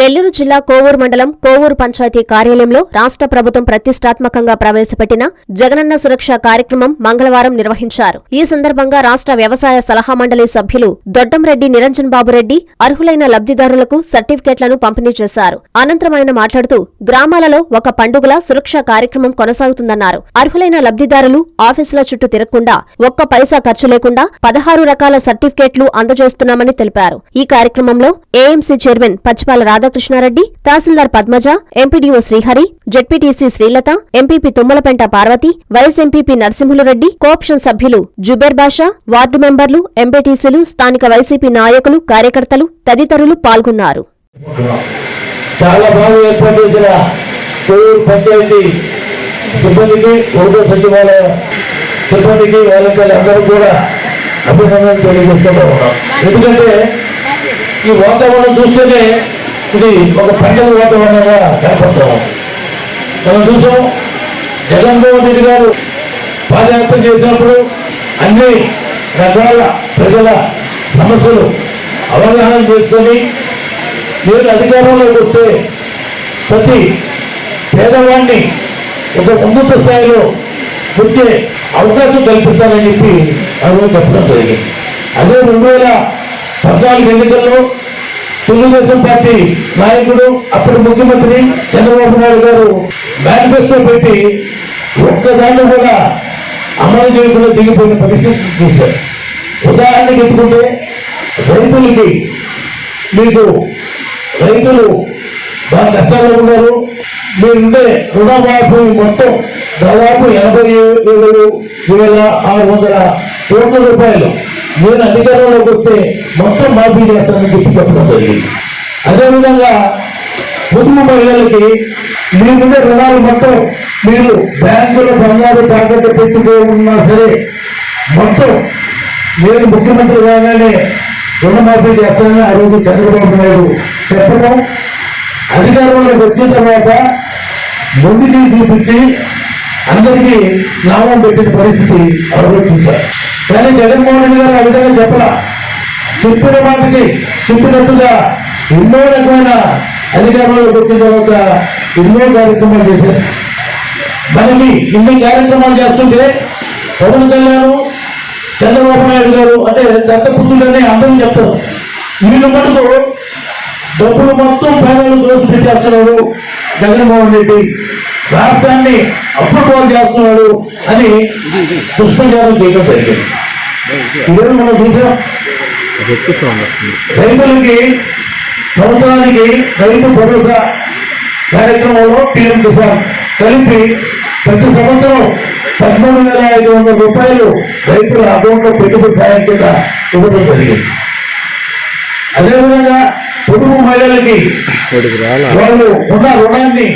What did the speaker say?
నెల్లూరు జిల్లా కోవూరు మండలం కోవూరు పంచాయతీ కార్యాలయంలో రాష్ట్ర ప్రభుత్వం ప్రతిష్టాత్మకంగా ప్రవేశపెట్టిన జగనన్న సురక్ష కార్యక్రమం మంగళవారం నిర్వహించారు. ఈ సందర్భంగా రాష్ట్ర వ్యవసాయ సలహా మండలి సభ్యులు దొడ్డంరెడ్డి నిరంజన్ బాబురెడ్డి అర్హులైన లబ్ధిదారులకు సర్టిఫికెట్లను పంపిణీ చేశారు. అనంతరం ఆయన మాట్లాడుతూ గ్రామాలలో ఒక పండుగల సురక్ష కార్యక్రమం కొనసాగుతుందన్నారు. అర్హులైన లబ్ధిదారులు ఆఫీసుల చుట్టూ తిరగకుండా ఒక్క పైసా ఖర్చు లేకుండా పదహారు రకాల సర్టిఫికెట్లు అందజేస్తున్నామని తెలిపారు. ఈ కార్యక్రమంలో AMC chairman Pachipala Radhakrishnareddy tehsildar Padmaja MPDO Srihari ZPTC Srilatha MPP Tummalapenta Parvathi vice MPP Narasimhulareddy co-option సభ్యులు జుబేర్ బాషా వార్డు మెంబర్లు ఎంపీటీసీలు స్థానిక వైసీపీ నాయకులు కార్యకర్తలు తదితరులు పాల్గొన్నారు. చాలా బాగా ఏర్పాటు చేసిన కోవూరు పంచాయతీ సిబ్బందికి ఒకటో సచివాలయ సిబ్బందికి వాళ్ళకి అందరూ కూడా అభినందనలు తెలియజేస్తూ ఉన్నాం. ఎందుకంటే ఈ వాతావరణం చూస్తేనే ఇది ఒక పండుగ వాతావరణంగా కనపడతాం మనం చూసాం జగన్మోహన్ రెడ్డి గారు పాదయాత్ర చేసినప్పుడు అన్ని రకాల ప్రజల సమస్యలు అవగాహన చేసుకొని నేను అధికారంలోకి వస్తే ప్రతి పేదవాడిని ఒక ఉన్నత స్థాయిలో వచ్చే అవకాశం కల్పిస్తానని చెప్పి ఆ చెప్పడం జరిగింది. అదే రెండు వేల పద్నాలుగు ఎన్నికల్లో తెలుగుదేశం పార్టీ నాయకుడు అప్పటి ముఖ్యమంత్రి చంద్రబాబు నాయుడు గారు మేనిఫెస్టో పెట్టి ఒక్కదాన్ని కూడా అమలు చేయకుండా దిగిపోయిన పరిస్థితి చూశారు. ఉదాహరణకి ఎత్తుకుంటే రైతులకి మీకు రైతులు బాగా కష్టాలు ఉన్నారు. మీరుండే రుణమాఫీ మొత్తం దాదాపు ఎనభై ఏడు వేల ఆరు వందల కోట్ల రూపాయలు. నేను అధికారంలోకి వస్తే మొత్తం మాఫీ చేస్తానని చెప్పి చెప్పడం జరిగింది. అదేవిధంగా పొదుపు మహిళలకి మీ మీద రుణాలు మొత్తం మీరు బ్యాంకులో బంగారు తాకట్టు పెట్టుకోనున్నా సరే మొత్తం నేను ముఖ్యమంత్రి కాగానే రుణమాఫీ చేస్తానని ఆ రోజు చంద్రబాబు నాయుడు చెప్పడం అధికారంలోకి వచ్చిన తర్వాత ముందు చూపించి అందరికీ నామం పెట్టిన పరిస్థితి ఆ చూశారు కానీ జగన్మోహన్ రెడ్డి గారు ఆ విధంగా చెప్పలా. చెప్పిన వాటికి చెప్పినట్టుగా ఎన్నో రకమైన అధికారంలోకి వచ్చిన తర్వాత ఎన్నో కార్యక్రమాలు చేశారు. మనకి ఇన్ని కార్యక్రమాలు చేస్తుంటే పవన్ కళ్యాణ్ చంద్రబాబు నాయుడు గారు అంటే దత్తపుత్రుడని అందరూ చెప్తారు. వీళ్ళు మటుకు డబ్బులు మొత్తం పేదలు దోసి పెట్టేస్తున్నాడు జగన్మోహన్ రెడ్డి. రాష్ట్రాన్ని అప్రూవల్ చేస్తున్నాడు అని దుష్ప్రచారం చేయడం జరిగింది. ఈరోజు మనం చూసాం? రైతులకి సంవత్సరానికి రైతు భరోసా కార్యక్రమంలో పీఎం కిసాన్ కలిపి ప్రతి సంవత్సరం పద్నాలుగు వేల ఐదు వందల రూపాయలు రైతుల అకౌంట్లో పెట్టుబడి సాయం కింద ఇవ్వడం జరిగింది. అదేవిధంగా పొదుపు మహిళలకి వాళ్ళు ఉన్న రుణాన్ని